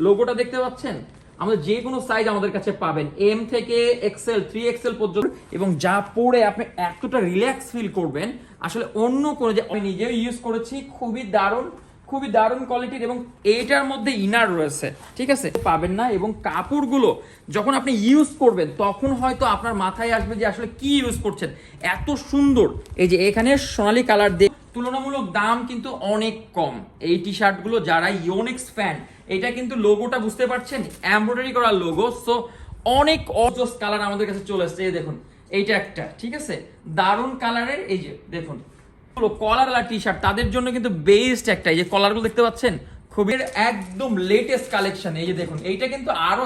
লোগোটা দেখতে পাচ্ছেন? আমাদের যে কোনো সাইজ আমাদের কাছে পাবেন। এম থেকে এক্সেল থ্রি এক্সেল পর্যন্ত। এবং যা পরে আপনি এতটা রিল্যাক্স ফিল করবেন, আসলে অন্য কোনো যে আমি নিজেও ইউজ করেছি, খুবই দারুণ খুবই দারুণ কোয়ালিটির এবং এইটার মধ্যে ইনার রয়েছে। ঠিক আছে? পাবেন না এবং কাপড়গুলো যখন আপনি ইউজ করবেন, তখন হয়তো আপনার মাথায় আসবে যে আসলে কি ইউজ করছেন। এত সুন্দর। এই যে এখানে সোনালী কালার দিয়ে তুলনামূলক দাম কিন্তু অনেক কম। এই টি শার্টগুলো যারা ইওনেক্স ফ্যান এটা কিন্তু লোগোটা বুঝতে পারছেন? এমব্রয়ডারি করা লোগো সো অনেক অজস কালার আমাদের কাছে চলে এসছে। এই দেখুন, এইটা একটা, ঠিক আছে? দারুণ কালারের এই যে, দেখুন। কলার টি শার্ট তাদের জন্য কিন্তু বেস্ট একটা, এই যে কলারগুলো দেখতে পাচ্ছেন? খুবই একদম লেটেস্ট কালেকশন এই যে দেখুন, এইটা কিন্তু আরও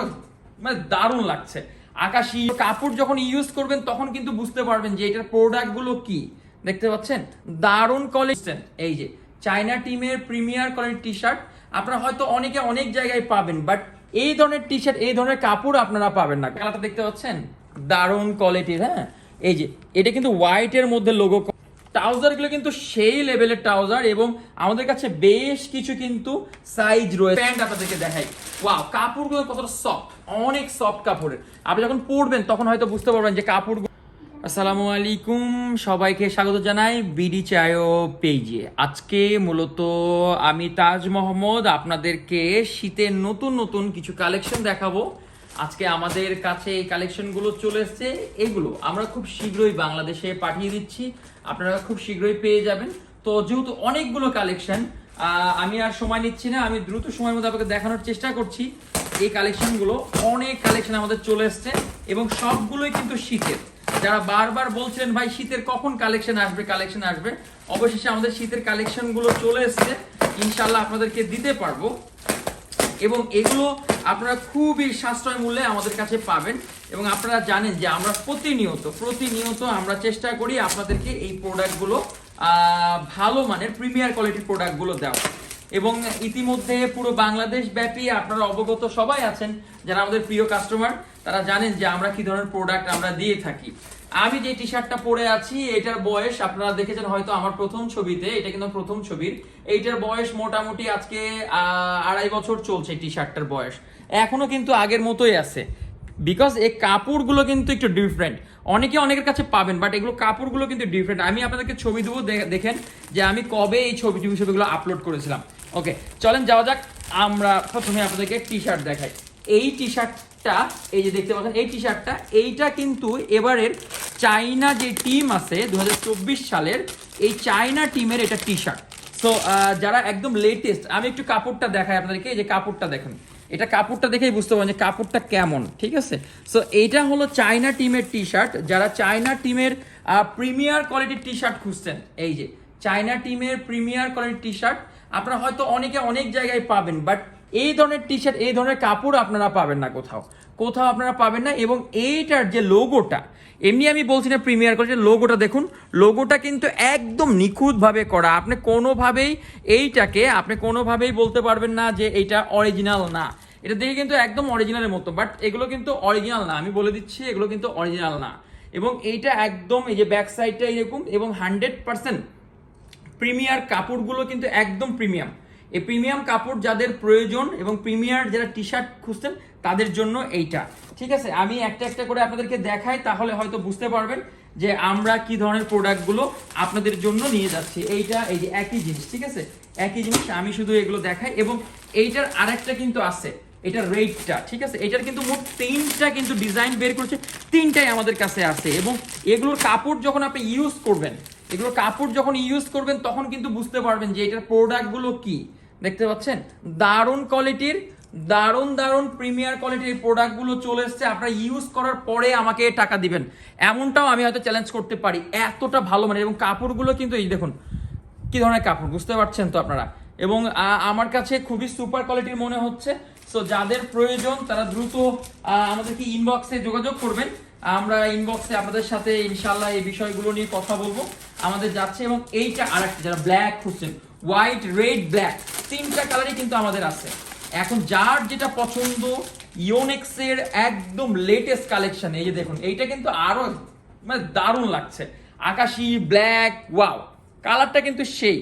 মানে দারুণ লাগছে। আকাশি কাপড় যখন ইউজ করবেন, তখন কিন্তু বুঝতে পারবেন যে এটার প্রোডাক্টগুলো কি। দেখতে পাচ্ছেন? দারুণ কোয়ালিটি এই যে, চায়না টিমের প্রিমিয়ার কোয়ালিটি টি শার্ট আপনারা হয়তো অনেকে অনেক জায়গায় পাবেন বাট এই ধরনের টি শার্ট এই ধরনের কাপড় আপনারা পাবেন না। কালারটা দেখতে পাচ্ছেন? দারুণ কোয়ালিটির হ্যাঁ? এই যে, এটা কিন্তু হোয়াইটের মধ্যে লোগো ট্রাউজারগুলো কিন্তু সেই লেভেলের ট্রাউজার এবং আমাদের কাছে বেশ কিছু কিন্তু সাইজ রয়েছে। প্যান্ট আপনাদেরকে দেখাই। ওয়াও কাপড়গুলো কতটা সফট অনেক সফট কাপড়ের। আপনি যখন পরবেন, তখন হয়তো বুঝতে পারবেন যে কাপড়গুলো আসসালামু আলাইকুম, সবাইকে স্বাগত জানাই বিডি চায়ো পেজে। আজকে মূলত আমি তাজ মোহাম্মদ, আপনাদেরকে শীতের নতুন নতুন কিছু কালেকশন দেখাবো। আজকে আমাদের কাছে এই কালেকশনগুলো চলে এসছে। এগুলো আমরা খুব শীঘ্রই বাংলাদেশে পাঠিয়ে দিচ্ছি। আপনারা খুব শীঘ্রই পেয়ে যাবেন। তো যেহেতু অনেকগুলো কালেকশন আমি আর সময় নিচ্ছি না, আমি দ্রুত সময়ের মধ্যে আপনাকে দেখানোর চেষ্টা করছি। এই কালেকশনগুলো অনেক কালেকশন আমাদের চলে এসছে এবং সবগুলোই কিন্তু শীতের। যারা বারবার বলছিলেন ভাই, শীতের কখন কালেকশন আসবে কালেকশন আসবে? অবশেষে আমাদের শীতের কালেকশনগুলো চলে এসছে। ইনশাল্লাহ আপনাদেরকে দিতে পারব। এবং এগুলো আপনারা খুবই সাশ্রয় মূল্যে আমাদের কাছে পাবেন। এবং আপনারা জানেন যে আমরা প্রতিনিয়ত প্রতিনিয়ত আমরা চেষ্টা করি আপনাদেরকে এই প্রোডাক্টগুলো ভালো মানের প্রিমিয়ার কোয়ালিটির প্রোডাক্টগুলো দেওয়া এবং ইতিমধ্যে পুরো বাংলাদেশ ব্যাপী আপনারা অবগত সবাই আছেন, যারা আমাদের প্রিয় কাস্টমার তারা জানেন যে আমরা কি ধরনের প্রোডাক্ট আমরা দিয়ে থাকি। আমি যে টি শার্টটা পরে আছি, এটার বয়স আপনারা দেখেছেন হয়তো আমার প্রথম ছবিতে, এটা কিন্তু প্রথম ছবির। এইটার বয়স মোটামুটি আজকে আড়াই বছর চলছে টি শার্টটার বয়স। এখনও কিন্তু আগের মতোই আছে। বিকজ এই কাপড়গুলো কিন্তু একটু ডিফারেন্ট অনেকে অনেকের কাছে পাবেন বাট এগুলো কাপড়গুলো কিন্তু ডিফারেন্ট আমি আপনাদেরকে ছবি দেবো দেখেন যে আমি কবে এই ছবি টিভি ছবিগুলো আপলোড করেছিলাম। ওকে চলেন যাওয়া যাক। আমরা প্রথমে আপনাদেরকে টি শার্ট দেখাই। এই টি শার্টটা এই যে দেখতে পাচ্ছেন, এই টি শার্টটা এইটা কিন্তু এবারের চাইনা যে টিম আছে দুই হাজার চব্বিশ সালের, এই চাইনা টিমের এটা টি শার্ট সো যারা একদম লেটেস্ট আমি একটু কাপড়টা দেখাই আপনাদেরকে, এই যে কাপড়টা দেখেন। এটা কাপড়টা দেখেই বুঝতে পারেন যে কাপড়টা কেমন, ঠিক আছে? সো এইটা হলো চায়না টিমের টি শার্ট যারা চায়না টিমের প্রিমিয়ার কোয়ালিটির টি শার্ট খুঁজছেন, এই যে, চায়না টিমের প্রিমিয়ার কোয়ালিটির টি শার্ট আপনারা হয়তো অনেকে অনেক জায়গায় পাবেন বাট এই ধরনের টি শার্ট এই ধরনের কাপড় আপনারা পাবেন না কোথাও। কোথাও আপনারা পাবেন না এবং এইটার যে লোগোটা এমনি আমি বলছি না প্রিমিয়ার কোয়ালিটির লোগোটা দেখুন লোগোটা কিন্তু একদম নিখুঁতভাবে করা। আপনি কোনোভাবেই এইটাকে, আপনি কোনোভাবেই বলতে পারবেন না যে এইটা অরিজিনাল না। এটা দেখে কিন্তু একদম অরিজিনালের মতো বাট এগুলো কিন্তু অরিজিনাল না। আমি বলে দিচ্ছি, এগুলো কিন্তু অরিজিনাল না। এবং এইটা একদম এই যে ব্যাক সাইডটা এরকম এবং হান্ড্রেড পার্সেন্ট প্রিমিয়ার কাপড়গুলো কিন্তু একদম প্রিমিয়াম এই প্রিমিয়াম কাপড় যাদের প্রয়োজন এবং প্রিমিয়ার যারা টি শার্ট খুঁজতেন, তাদের জন্য এইটা। ঠিক আছে? আমি একটা একটা করে আপনাদেরকে দেখাই, তাহলে হয়তো বুঝতে পারবেন যে আমরা কি ধরনের প্রোডাক্টগুলো আপনাদের জন্য নিয়ে যাচ্ছি। এইটা, এই যে একই জিনিস, ঠিক আছে? একই জিনিস, আমি শুধু এগুলো দেখাই এবং এইটার আরেকটা কিন্তু আছে, এটা রেটটা, ঠিক আছে? এটার কিন্তু মোট তিনটা কিন্তু ডিজাইন বের করেছে, তিনটাই আমাদের কাছে আছে এবং এগুলোর কাপড় যখন আপনি ইউজ করবেন এগুলো কাপড় যখন ইউজ করবেন, তখন কিন্তু বুঝতে পারবেন যে এটার প্রোডাক্টগুলো কি। দেখতে পাচ্ছেন? দারুণ কোয়ালিটির, দারুণ দারুণ প্রিমিয়ার কোয়ালিটির প্রোডাক্টগুলো চলে এসছে। আপনারা ইউজ করার পরে আমাকে টাকা দিবেন। এমনটাও আমি হয়তো চ্যালেঞ্জ করতে পারি। এতটা ভালো মানে এবং কাপড়গুলো কিন্তু এই দেখুন, কি ধরনের কাপড়, বুঝতে পারছেন তো আপনারা? এবং আমার কাছে খুবই সুপার কোয়ালিটির মনে হচ্ছে। সো যাদের প্রয়োজন, তারা দ্রুত আমাদেরকে ইনবক্সে যোগাযোগ করবেন। আমরা ইনবক্সে আপনাদের সাথে ইনশাল্লাহ এই বিষয়গুলো নিয়ে কথা বলব। আমাদের যাচ্ছে, এবং এইটা আরেকটা, যারা ব্ল্যাক খুঁজছেন হোয়াইট রেড ব্ল্যাক তিনটা কালারই কিন্তু আমাদের আছে। এখন যার যেটা পছন্দ ইওনেক্সের একদম লেটেস্ট কালেকশন এই যে দেখুন, এইটা কিন্তু আরও মানে দারুণ লাগছে। আকাশি ব্ল্যাক ওয়াও কালারটা কিন্তু সেই।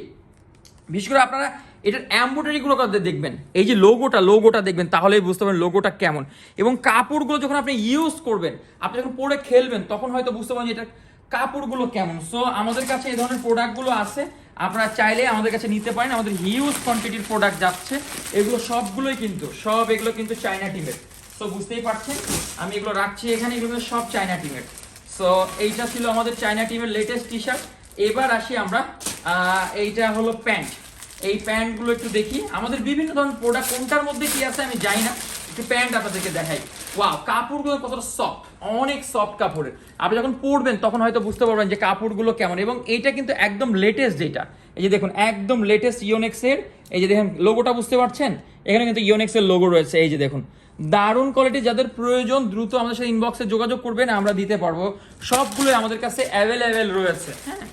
বিশেষ করে আপনারা এটার এম্ব্রয়ডারি গুলো দেখবেন? এই যে লোগোটা লোগোটা দেখবেন, তাহলেই বুঝতে পারবেন লোগোটা কেমন। এবং কাপড়গুলো যখন আপনি ইউজ করবেন, আপনি যখন পরে খেলবেন, তখন হয়তো বুঝতে পারবেন যে এটা কাপড়গুলো কেমন। সো আমাদের কাছে এই ধরনের প্রোডাক্টগুলো আছে। আপনারা চাইলে আমাদের কাছে নিতে পারেন, আমাদের হিউজ কোয়ান্টিটির প্রোডাক্ট যাচ্ছে। এগুলো সবগুলোই কিন্তু, সব এগুলো কিন্তু চায়না টিমের সো বুঝতেই পারছেন? আমি এগুলো রাখছি এখানে, এগুলো সব চায়না টিমের সো এইটা ছিল আমাদের চায়না টিমের লেটেস্ট টি শার্ট এবার আসি আমরা এইটা হলো প্যান্ট। এই প্যান্টগুলো একটু দেখি। আমাদের বিভিন্ন ধরনের প্রোডাক্ট কোনটার মধ্যে কি আছে আমি জানি না। একটু প্যান্ট আপনাদেরকে দেখাই। ওয়াও কাপড়গুলো কতটা সফট অনেক সফট কাপড়ের। আপনি যখন পরবেন, তখন হয়তো বুঝতে পারবেন যে কাপড়গুলো কেমন। এবং এইটা কিন্তু একদম লেটেস্ট যেটা। এই যে দেখুন, একদম লেটেস্ট ইওনেক্সের এই যে দেখেন লোগোটা বুঝতে পারছেন? এখানে কিন্তু ইওনেক্সের লোগো রয়েছে, এই যে দেখুন। দারুণ কোয়ালিটি যাদের প্রয়োজন, দ্রুত আমাদের সাথে ইনবক্সে যোগাযোগ করবেন, আমরা দিতে পারব। সবগুলোই আমাদের কাছে অ্যাভেলেবেল রয়েছে হ্যাঁ?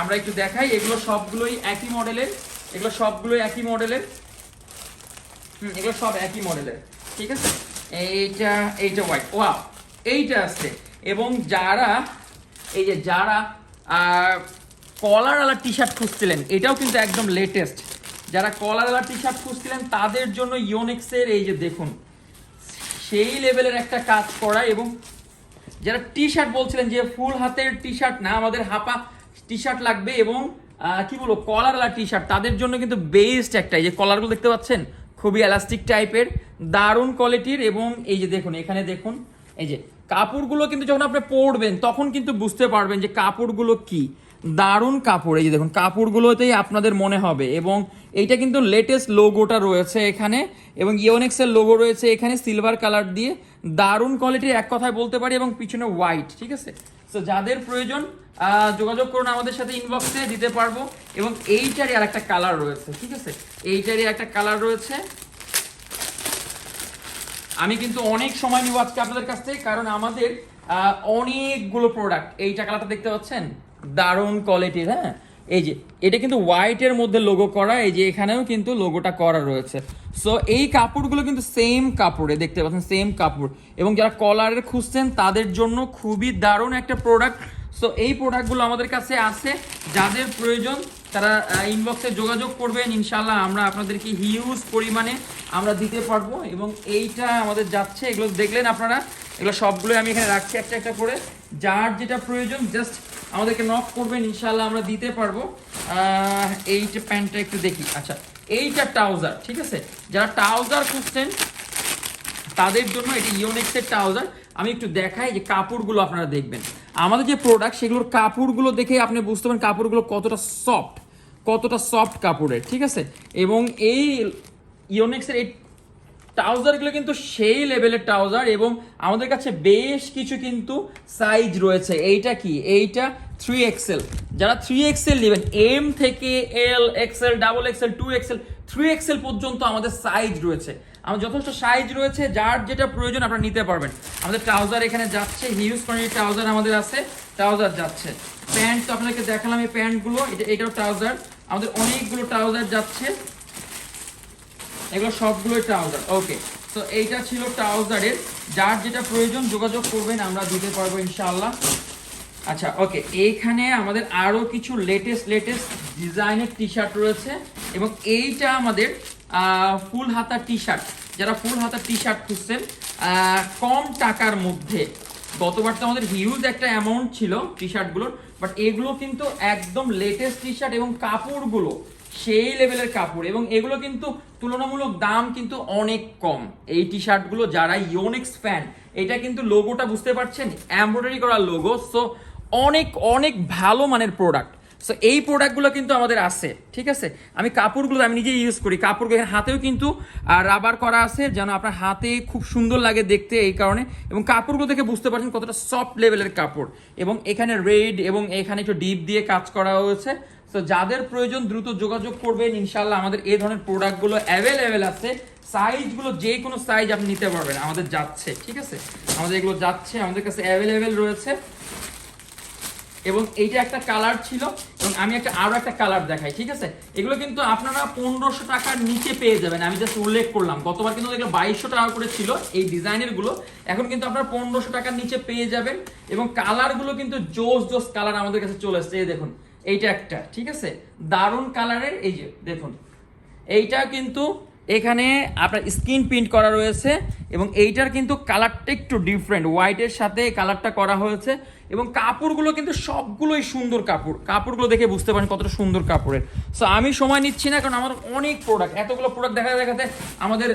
আমরা একটু দেখাই, এগুলো সবগুলোই একই মডেলের এগুলো সবগুলোই একই মডেলের হুম, এগুলো সব একই মডেলের ঠিক আছে? এইটা এইটা হোয়াইট ওয়াও এইটা আছে। এবং যারা, এই যে যারা কলার কলারওয়ালা টি শার্ট খুঁজছিলেন, এটাও কিন্তু একদম লেটেস্ট যারা কলার কলারওয়ালা টি শার্ট খুঁজছিলেন, তাদের জন্য ইওনেক্সের এই যে দেখুন, সেই লেভেলের একটা কাজ করা এবং যারা টি শার্ট বলছিলেন যে ফুল হাতের টি শার্ট না, আমাদের হাপা টি শার্ট লাগবে এবং কি বলব, কলার কলারওয়ালা টি শার্ট তাদের জন্য কিন্তু বেস্ট একটা, এই যে কলারগুলো দেখতে পাচ্ছেন? খুবই এলাস্টিক টাইপের দারুণ কোয়ালিটির এবং এই যে দেখুন, এখানে দেখুন, এই যে কাপড়গুলো কিন্তু যখন আপনি পরবেন, তখন কিন্তু বুঝতে পারবেন যে কাপড়গুলো কি। দারুণ কাপড়, এই যে দেখুন, কাপড়গুলোতেই আপনাদের মনে হবে এবং এইটা কিন্তু লেটেস্ট লোগোটা রয়েছে এখানে এবং ইওনেক্সের লোগো রয়েছে এখানে সিলভার কালার দিয়ে। দারুণ কোয়ালিটির এক কথায় বলতে পারি এবং পিছনে হোয়াইট ঠিক আছে? সো যাদের প্রয়োজন যোগাযোগ করুন আমাদের সাথে ইনবক্সে দিতে পারব এবং এইটারই আর একটা কালার রয়েছে, ঠিক আছে? এইটারই একটা কালার রয়েছে। আমি কিন্তু অনেক সময় নিব আজকে আপনাদের কাছ থেকে, কারণ আমাদের অনেকগুলো প্রোডাক্ট এইটা কালারটা দেখতে পাচ্ছেন? দারুণ কোয়ালিটির হ্যাঁ? এই যে, এটা কিন্তু হোয়াইটের মধ্যে লোগো করা, এই যে এখানেও কিন্তু লোগোটা করা রয়েছে। সো এই কাপড়গুলো কিন্তু সেম কাপড়ে, দেখতে পাচ্ছেন সেম কাপড়। এবং যারা কলারের খুঁজছেন, তাদের জন্য খুবই দারুণ একটা প্রোডাক্ট সো এই প্রোডাক্টগুলো আমাদের কাছে আছে। যাদের প্রয়োজন, তারা ইনবক্সে যোগাযোগ করবেন। ইনশাল্লাহ আমরা আপনাদেরকে হিউজ পরিমাণে আমরা দিতে পারব। এবং এইটা আমাদের যাচ্ছে, এগুলো দেখলেন আপনারা? এগুলো সবগুলোই আমি এখানে রাখছি একটা একটা করে। যার যেটা প্রয়োজন জাস্ট আমাদেরকে নক করবেন ইনশাল্লাহ আমরা দিতে পারব। এইটা প্যান্টটা একটু দেখি। আচ্ছা এইটা ট্রাউজার, ঠিক আছে? যারা ট্রাউজার খুঁজছেন, তাদের জন্য এটি ইওনেক্সের ট্রাউজার। আমি একটু দেখাই যে কাপড়গুলো আপনারা দেখবেন। আমাদের যে প্রোডাক্ট সেগুলোর কাপড়গুলো দেখে আপনি বুঝতে পারেন কাপড়গুলো কতটা সফট কতটা সফট কাপড়ের, ঠিক আছে? এবং এই ইওনেক্সের এই ট্রাউজারগুলো কিন্তু সেই লেভেলের ট্রাউজার এবং আমাদের কাছে বেশ কিছু কিন্তু সাইজ রয়েছে। এইটা কি? এইটা থ্রি এক্সেল যারা থ্রি এক্সেল নেবেন এম থেকে L XL double XL two XL three XL পর্যন্ত আমাদের সাইজ রয়েছে। আমার যথেষ্ট সাইজ রয়েছে, যার যেটা প্রয়োজন আপনারা নিতে পারবেন। আমাদের ট্রাউজার এখানে যাচ্ছে হিউজ কোয়ান্টিটি ট্রাউজার আমাদের আছে, ট্রাউজার যাচ্ছে। প্যান্ট তো আপনাদেরকে দেখালাম এই প্যান্টগুলো, এটা এটাও ট্রাউজার। আমাদের অনেকগুলো ট্রাউজার যাচ্ছে। এগুলো সবগুলোই ট্রাউজার ওকে তো এইটা ছিল ট্রাউজারের যার যেটা প্রয়োজন যোগাযোগ করবেন, আমরা দিতে পারব ইনশাআল্লাহ। আচ্ছা ওকে এইখানে আমাদের আরও কিছু লেটেস্ট লেটেস্ট ডিজাইনের টি শার্ট রয়েছে, এবং এইটা আমাদের ফুল হাতা টি শার্ট যারা ফুল হাতা টি শার্ট খুঁজছেন কম টাকার মধ্যে, গতবার তো আমাদের হিউজ একটা অ্যামাউন্ট ছিল টি শার্টগুলোর বাট এগুলো কিন্তু একদম লেটেস্ট টি শার্ট এবং কাপড়গুলো সেই লেভেলের কাপড়। এবং এগুলো কিন্তু তুলনামূলক দাম কিন্তু অনেক কম। এই টি শার্টগুলো যারা ইওনেক্স ফ্যান এটা কিন্তু লোগোটা বুঝতে পারছেন? এমব্রয়ডারি করা লোগো সো অনেক অনেক ভালো মানের প্রোডাক্ট সো এই প্রোডাক্টগুলো কিন্তু আমাদের আছে, ঠিক আছে? আমি কাপড়গুলো আমি নিজে ইউজ করি। কাপড়গুলো এখানে হাতেও কিন্তু রাবার করা আছে, যেন আপনার হাতে খুব সুন্দর লাগে দেখতে এই কারণে। এবং কাপড়গুলো দেখে বুঝতে পারছেন কতটা সফট লেভেলের কাপড়। এবং এখানে রেড এবং এখানে একটু ডিপ দিয়ে কাজ করা হয়েছে। তো যাদের প্রয়োজন দ্রুত যোগাযোগ করবেন ইনশাল্লাহ আমাদের এই ধরনের প্রোডাক্টগুলো অ্যাভেলেবেল আছে। সাইজগুলো যে কোনো সাইজ আপনি নিতে পারবেন। আমাদের যাচ্ছে, ঠিক আছে? আমাদের এগুলো যাচ্ছে, আমাদের কাছে অ্যাভেলেবেল রয়েছে। এবং এইটা একটা কালার ছিল, এবং আমি একটা আরও একটা কালার দেখাই, ঠিক আছে? এগুলো কিন্তু আপনারা পনেরোশো টাকার নিচে পেয়ে যাবেন। আমি জাস্ট উল্লেখ করলাম। গতবার কিন্তু এগুলো বাইশশো টাকা করে ছিল এই ডিজাইনেরগুলো এখন কিন্তু আপনারা পনেরোশো টাকার নিচে পেয়ে যাবেন। এবং কালারগুলো কিন্তু জোস জোস কালার আমাদের কাছে চলে এসছে দেখুন এইটা একটা, ঠিক আছে? দারুণ কালারের, এই যে, দেখুন। এইটা কিন্তু এখানে আপনার স্ক্রিন প্রিন্ট করা রয়েছে এবং এইটার কিন্তু কালারটা একটু ডিফারেন্ট হোয়াইটের সাথে কালারটা করা হয়েছে এবং কাপড়গুলো কিন্তু সবগুলোই সুন্দর কাপড়। কাপড়গুলো দেখে বুঝতে পারেন কতটা সুন্দর কাপড়ের। সো আমি সময় নিচ্ছি না, কারণ আমার অনেক প্রোডাক্ট এতগুলো প্রোডাক্ট দেখা দেখাতে আমাদের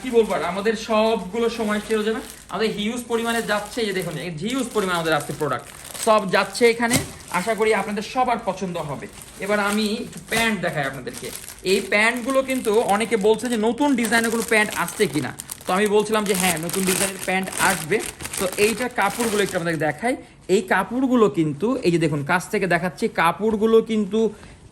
কি বলব আমাদের সবগুলো সময় শেষ হয়ে যাবে। আমাদের হিউজ পরিমাণে যাচ্ছে এই দেখুন হিউজ পরিমাণে আমাদের আছে প্রোডাক্ট সব যাচ্ছে এখানে। আশা করি আপনাদের সবার পছন্দ হবে। এবার আমি প্যান্ট দেখাই আপনাদেরকে। এই প্যান্টগুলো কিন্তু অনেকে বলছে যে নতুন ডিজাইনের কোনো প্যান্ট আসছে কিনা। তো আমি বলছিলাম যে হ্যাঁ নতুন ডিজাইনের প্যান্ট আসবে। তো এইটা কাপড়গুলো একটু আপনাদের দেখাই। এই কাপড়গুলো কিন্তু, এই যে দেখুন, কাছ থেকে দেখাচ্ছি, কাপড়গুলো কিন্তু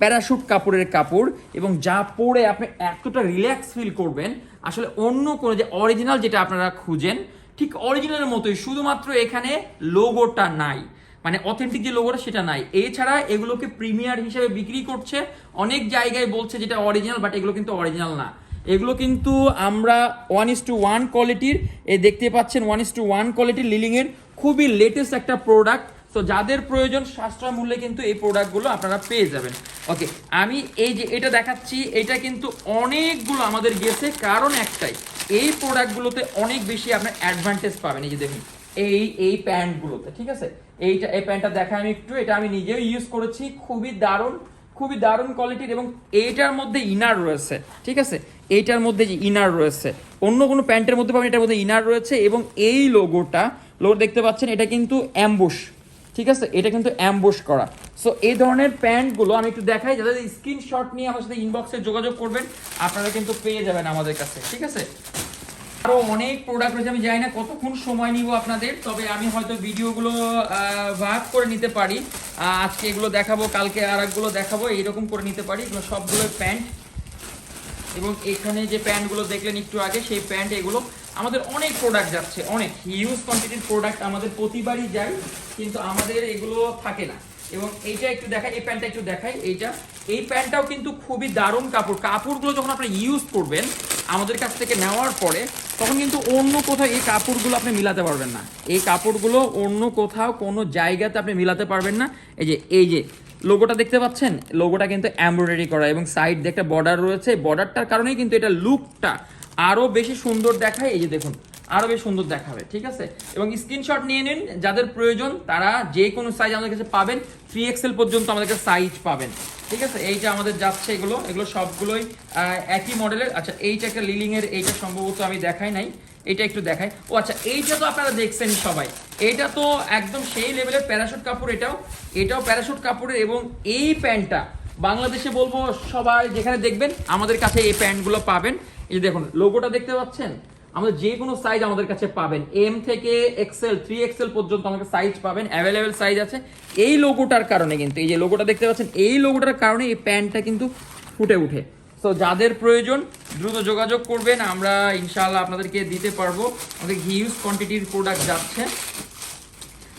প্যারাশুট কাপড়ের কাপড় এবং যা পরে আপনি এতটা রিল্যাক্স ফিল করবেন, আসলে অন্য কোনো যে অরিজিনাল যেটা আপনারা খুঁজেন, ঠিক অরিজিনালের মতোই, শুধুমাত্র এখানে লোগোটা নাই। মানে অথেন্টিক যে লোগোটা সেটা নাই। এছাড়া এগুলোকে প্রিমিয়ার হিসেবে বিক্রি করছে, অনেক জায়গায় বলছে যেটা অরিজিনাল বাট এগুলো কিন্তু অরিজিনাল না। এগুলো কিন্তু আমরা ওয়ান ইস টু ওয়ান কোয়ালিটির এ দেখতে পাচ্ছেন ওয়ান ইস টু ওয়ান কোয়ালিটির লিলিংয়ের খুবই লেটেস্ট একটা প্রোডাক্ট তো যাদের প্রয়োজন সাশ্রয় মূল্যে কিন্তু এই প্রোডাক্টগুলো আপনারা পেয়ে যাবেন। ওকে আমি এই যে এটা দেখাচ্ছি, এটা কিন্তু অনেকগুলো আমাদের গেছে। কারণ একটাই, এই প্রোডাক্টগুলোতে অনেক বেশি আপনার অ্যাডভান্টেজ পাবেন। এই যে দেখুন, এই এই প্যান্টগুলোতে ঠিক আছে? এইটা, এই প্যান্টটা দেখা আমি একটু, এটা আমি নিজেও ইউজ করেছি, খুবই দারুণ খুবই দারুণ কোয়ালিটির এবং এইটার মধ্যে ইনার রয়েছে, ঠিক আছে? এইটার মধ্যে যে ইনার রয়েছে, অন্য কোনো প্যান্টের মধ্যে পাবেন, এটার মধ্যে ইনার রয়েছে এবং এই লোগোটা লোগো দেখতে পাচ্ছেন, এটা কিন্তু অ্যাম্বুশ ঠিক আছে? এটা কিন্তু অ্যাম্বুশ করা। সো এই ধরনের প্যান্টগুলো আমি একটু দেখাই, যাদের স্ক্রিনশট নিয়ে আমার সাথে ইনবক্সে যোগাযোগ করবেন, আপনারা কিন্তু পেয়ে যাবেন আমাদের কাছে, ঠিক আছে? আরও অনেক প্রোডাক্ট রয়েছে, আমি জানি না কতক্ষণ সময় নিব আপনাদের, তবে আমি হয়তো ভিডিওগুলো ভাগ করে নিতে পারি। আজকে এগুলো দেখাবো, কালকে আর একগুলো দেখাবো, এইরকম করে নিতে পারি। এগুলো সবগুলো প্যান্ট এবং এখানে যে প্যান্টগুলো দেখলেন একটু আগে, সেই প্যান্ট এগুলো আমাদের অনেক প্রোডাক্ট যাচ্ছে, অনেক হিউজ কোয়ান্টিটির প্রোডাক্ট আমাদের প্রতিবারই যায়, কিন্তু আমাদের এগুলো থাকে না। এবং এইটা একটু দেখাই, এই প্যান্টটা একটু দেখাই, এইটা। এই প্যান্টটাও কিন্তু খুবই দারুণ কাপড়। কাপড়গুলো যখন আপনি ইউজ করবেন আমাদের কাছ থেকে নেওয়ার পরে, তখন কিন্তু অন্য কোথাও এই কাপড়গুলো আপনি মিলাতে পারবেন না। এই কাপড়গুলো অন্য কোথাও কোনো জায়গাতে আপনি মিলাতে পারবেন না। এই যে এই যে লোগোটা দেখতে পাচ্ছেন? লোগোটা কিন্তু এমব্রয়ডারি করা এবং সাইড দিয়ে একটা বর্ডার রয়েছে। বর্ডারটার কারণেই কিন্তু এটা লুকটা আরও বেশি সুন্দর দেখায়। এই যে দেখুন আরও বেশ সুন্দর দেখাবে, ঠিক আছে? এবং স্ক্রিনশট নিয়ে নিন, যাদের প্রয়োজন তারা যে কোনো সাইজ আমাদের কাছে পাবেন থ্রি এক্সেল পর্যন্ত আমাদের কাছে সাইজ পাবেন, ঠিক আছে? এইটা আমাদের যাচ্ছে এগুলো এগুলো সবগুলোই একই মডেলের আচ্ছা এইটা একটা লিলিং এর, এইটা সম্ভবত আমি দেখাই নাই এটা একটু দেখাই। ও আচ্ছা এইটা তো আপনারা দেখছেন সবাই। এইটা তো একদম সেই লেভেলের প্যারাশুট কাপড় এটাও। এটাও প্যারাশুট কাপড়ের এবং এই প্যান্টটা, বাংলাদেশে বলব সবাই যেখানে দেখবেন, আমাদের কাছে এই প্যান্টগুলো পাবেন। এই দেখুন লোগোটা দেখতে পাচ্ছেন? আমাদের যে কোনো সাইজ আমাদের কাছে পাবেন। এম থেকে এক্সেল থ্রি এক্সেল পর্যন্ত আমাদের সাইজ পাবেন। অ্যাভেলেবেল সাইজ আছে। এই লোগোটার কারণে কিন্তু, এই যে লোগোটা দেখতে পাচ্ছেন, এই লোগোটার কারণে এই প্যান্টটা কিন্তু ফুটে উঠে। সো যাদের প্রয়োজন, দ্রুত যোগাযোগ করবেন। আমরা ইনশাল্লাহ আপনাদেরকে দিতে পারব। আমাদের হিউজ কোয়ান্টিটির প্রোডাক্ট যাচ্ছে।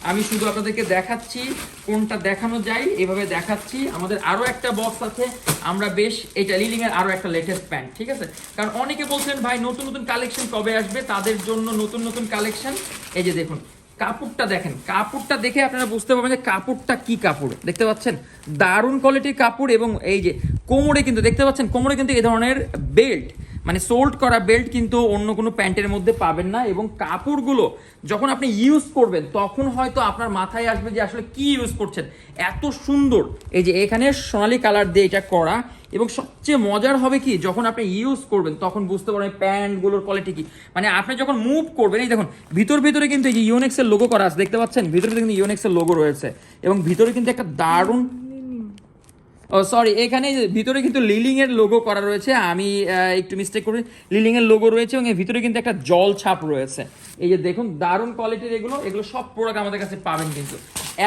আমি শুধু আপনাদেরকে দেখাচ্ছি কোনটা দেখানো যায়, এভাবে দেখাচ্ছি। আমাদের আরও একটা বক্স আছে, আমরা বেশ এটা লিলিং এর আরও একটা লেটেস্ট প্যান্ট ঠিক আছে? কারণ অনেকে বলছেন, ভাই, নতুন নতুন কালেকশন কবে আসবে? তাদের জন্য নতুন নতুন কালেকশন এই যে দেখুন, কাপড়টা দেখেন, কাপড়টা দেখে আপনারা বুঝতে পারবেন যে কাপড়টা কি কাপড়, দেখতে পাচ্ছেন? দারুণ কোয়ালিটির কাপড় এবং এই যে কোমরে কিন্তু, দেখতে পাচ্ছেন? কোমরে কিন্তু এই ধরনের বেল্ট মানে সোল্ড করা বেল্ট কিন্তু অন্য কোনো প্যান্টের মধ্যে পাবেন না এবং কাপড়গুলো যখন আপনি ইউজ করবেন, তখন হয়তো আপনার মাথায় আসবে যে আসলে কি ইউজ করছেন। এত সুন্দর। এই যে এখানে সোনালি কালার দিয়ে এটা করা। এবং সবচেয়ে মজার হবে কি, যখন আপনি ইউজ করবেন, তখন বুঝতে পারবেন প্যান্টগুলোর কোয়ালিটি কি। মানে আপনি যখন মুভ করবেন, এই দেখুন, ভিতর ভিতরে কিন্তু এই যে ইউনেক্সের লোগো করা আছে, দেখতে পাচ্ছেন? ভিতরে কিন্তু ইউনেক্সের লোগো রয়েছে। এবং ভিতরে কিন্তু একটা দারুণ সরি এখানে ভিতরে কিন্তু লিলিং এর লোগো করা রয়েছে, আমি একটু মিস্টেক করি। লিলিং এর লোগো রয়েছে এবং এর ভিতরে কিন্তু একটা জল ছাপ রয়েছে। এই যে দেখুন, দারুণ কোয়ালিটির এগুলো এগুলো সব প্রোডাক্ট আমাদের কাছে পাবেন কিন্তু।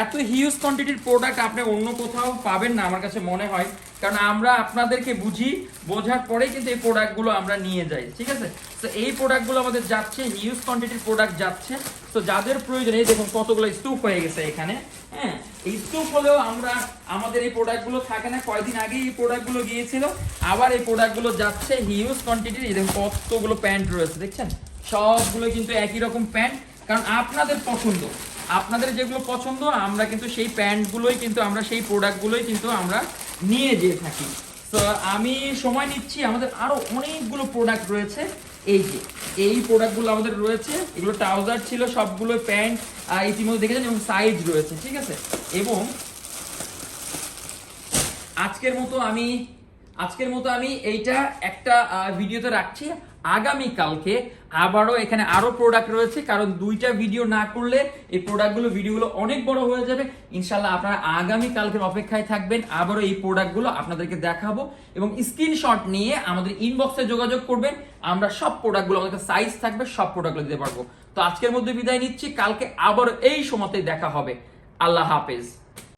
এত হিউজ কোয়ান্টিটির প্রোডাক্ট আপনি অন্য কোথাও পাবেন না, আমার কাছে মনে হয়। কারণ আমরা আপনাদেরকে বুঝি, বোঝার পরেই কিন্তু এই প্রোডাক্টগুলো আমরা নিয়ে যাই, ঠিক আছে? তো এই প্রোডাক্টগুলো আমাদের যাচ্ছে হিউজ কোয়ান্টিটির প্রোডাক্ট যাচ্ছে। তো যাদের প্রয়োজন, এই দেখুন কতগুলো স্তূপ হয়ে গেছে এখানে হ্যাঁ? স্তূপ হলেও আমরা, আমাদের এই প্রোডাক্টগুলো থাকে না, কয়দিন আগে এই প্রোডাক্টগুলো গিয়েছিল, আবার এই প্রোডাক্টগুলো যাচ্ছে হিউজ কোয়ান্টিটির এই দেখুন কতগুলো প্যান্ট রয়েছে, দেখছেন? সবগুলো কিন্তু একই রকম প্যান্ট কারণ আপনাদের পছন্দ। আপনাদের যেগুলো পছন্দ, আমরা কিন্তু সেই প্যান্টগুলোই কিন্তু, আমরা সেই প্রোডাক্টগুলোই কিন্তু আমরা নিয়ে যেয়ে থাকি। তো আমি সময় নিচ্ছি, আমাদের আরও অনেকগুলো প্রোডাক্ট রয়েছে। এই যে, এই প্রোডাক্টগুলো আমাদের রয়েছে। এগুলো ট্রাউজার ছিল সবগুলো প্যান্ট ইতিমধ্যে দেখেছেন, এবং সাইজ রয়েছে, ঠিক আছে? এবং আজকের মতো আমি, আজকের মতো আমি এইটা একটা ভিডিওতে রাখছি। আগামী কালকে আবারও এখানে আরও প্রোডাক্ট রয়েছে, কারণ দুইটা ভিডিও না করলে এই প্রোডাক্টগুলো ভিডিওগুলো অনেক বড় হয়ে যাবে। ইনশাল্লাহ আপনারা আগামী কালকের অপেক্ষায় থাকবেন, আবারও এই প্রোডাক্টগুলো আপনাদেরকে দেখাবো এবং স্ক্রিনশট নিয়ে আমাদের ইনবক্সে যোগাযোগ করবেন। আমরা সব প্রোডাক্টগুলো আমাদের সাইজ থাকবে, সব প্রোডাক্টগুলো দিতে পারব। তো আজকের মধ্যে বিদায় নিচ্ছি, কালকে আবার এই সময়তে দেখা হবে। আল্লাহ হাফেজ।